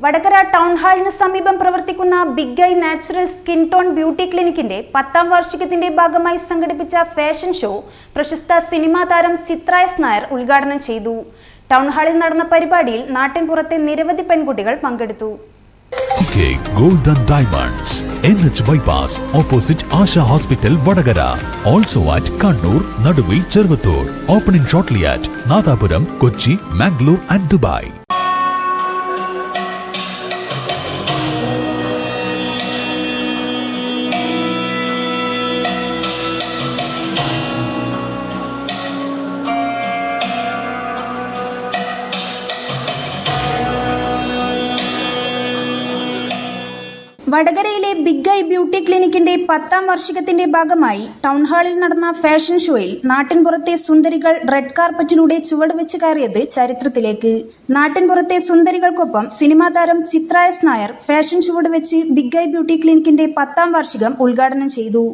Vadakara town ഹാളിന് സമീപം പ്രവർത്തിക്കുന്ന big eye natural skin tone beauty ക്ലിനിക്കിന്റെ പത്താം വാർഷികത്തിന്റെ ഭാഗമായി സംഘടിപ്പിച്ച ഫാഷൻ ഷോ പ്രശസ്ത സിനിമാ താരം ചിത്ര നായർ ഉദ്ഘാടനം ചെയ്തു. ടൗൺ ഹാളിൽ നടന്ന പരിപാടിയിൽ നാട്ടിൻപുറത്തെ നിരവധി പെൺകുട്ടികൾ പങ്കെടുത്തു. Golden diamonds N H bypass opposite Asha hospital Vadakara also at Kannur Naduvil Cheruvathur opening shortly at Nadapuram Kochi Mangalore and Dubai. വടകരയിലെ ബിഗ് ഐ ബ്യൂട്ടി ക്ലിനിക്കിന്റെ പത്താം വാർഷികത്തിന്റെ ഭാഗമായി ടൗൺ ഹാളിൽ നടന്ന ഫാഷൻ ഷോയിൽ നാട്ടിൻപുറത്തെ സുന്ദരികൾ റെഡ് കാർപ്പറ്റിലൂടെ ചുവടുവെച്ച് കയറിയത് ചരിത്രത്തിലേക്ക്. നാട്ടിൻപുറത്തെ സുന്ദരികൾക്കൊപ്പം സിനിമാ താരം ചിത്ര നായർ ഫാഷൻ ചുവടുവെച്ച് ബിഗ് ഐ ബ്യൂട്ടി ക്ലിനിക്കിന്റെ പത്താം വാർഷികം ഉദ്ഘാടനം ചെയ്തു.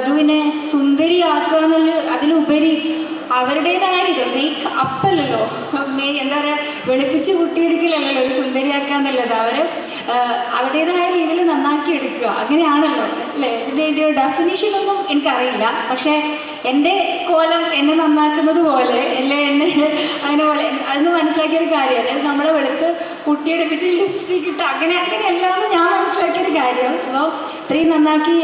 വധുവിനെ സുന്ദരിയാക്കുക എന്നുള്ള അതിലുപരി അവരുടേതായ ഇത്. മേക്ക് അപ്പല്ലല്ലോ മേ എന്താ പറയുക വെളുപ്പിച്ച് കുട്ടിയെടുക്കലല്ലോ ഒരു സുന്ദരിയാക്കുക എന്നുള്ളത്. അവർ അവരുടേതായ രീതിയിൽ നന്നാക്കി എടുക്കുക. അങ്ങനെയാണല്ലോ. അല്ലേ? ഇതിന്റെ ഒരു ഡെഫിനിഷൻ ഒന്നും എനിക്കറിയില്ല. പക്ഷേ എന്റെ കോലം എന്നെ നന്നാക്കുന്നത് പോലെ അല്ലേ എന്നെ അങ്ങനെ പോലെ അതൊന്ന് മനസ്സിലാക്കിയൊരു കാര്യം. അതായത് നമ്മളെ വെളുത്ത് കുട്ടിയെടുപ്പിച്ച് ലിപ്സ്റ്റിക് ഇട്ട് അങ്ങനെ അങ്ങനെയല്ല എന്ന് ഞാൻ മനസ്സിലാക്കിയൊരു കാര്യം. അപ്പോൾ ഇത്രയും നന്നാക്കി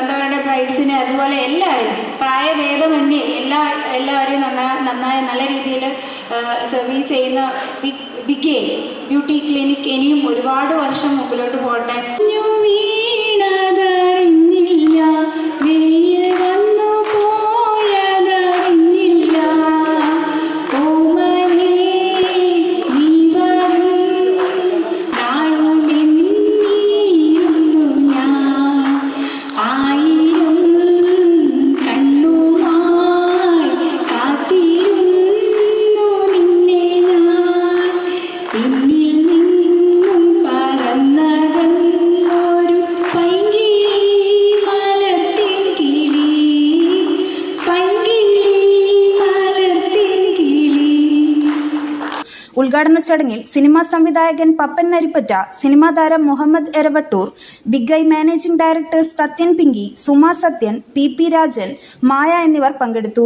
എന്താ പറയുക ബ്രൈഡ്സിനെ അതുപോലെ എല്ലാവരെയും പ്രായഭേദമന്യേ എല്ലാ എല്ലാവരെയും നന്നാ നന്നായി നല്ല രീതിയിൽ സർവീസ് ചെയ്യുന്ന ബിഗ് ബിഗ് ബ്യൂട്ടി ക്ലിനിക് ഇനിയും ഒരുപാട് വർഷം മുമ്പിലോട്ട് പോകട്ടെ. ഉദ്ഘാടന ചടങ്ങിൽ സിനിമാ സംവിധായകൻ പപ്പൻ നരിപ്പറ്റ സിനിമാ താരം Muhammad Eravattur Big I managing director Sathyan Pinky Suma Sathyan P P Rajan Maya എന്നിവർ പങ്കെടുത്തു.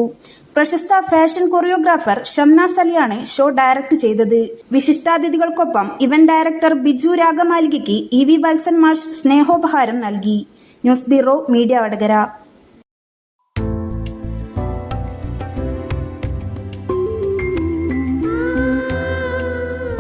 പ്രശസ്ത ഫാഷൻ കൊറിയോഗ്രാഫർ ഷംനാസ് അലിയാണ് ഷോ ഡയറക്ട് ചെയ്തത്. വിശിഷ്ടാതിഥികൾക്കൊപ്പം ഇവന്റ് ഡയറക്ടർ ബിജു രാഗമാലികയ്ക്ക് ഇ വി വത്സൻ മാഷ് സ്നേഹോപഹാരം നൽകി. News bureau media Vadakara.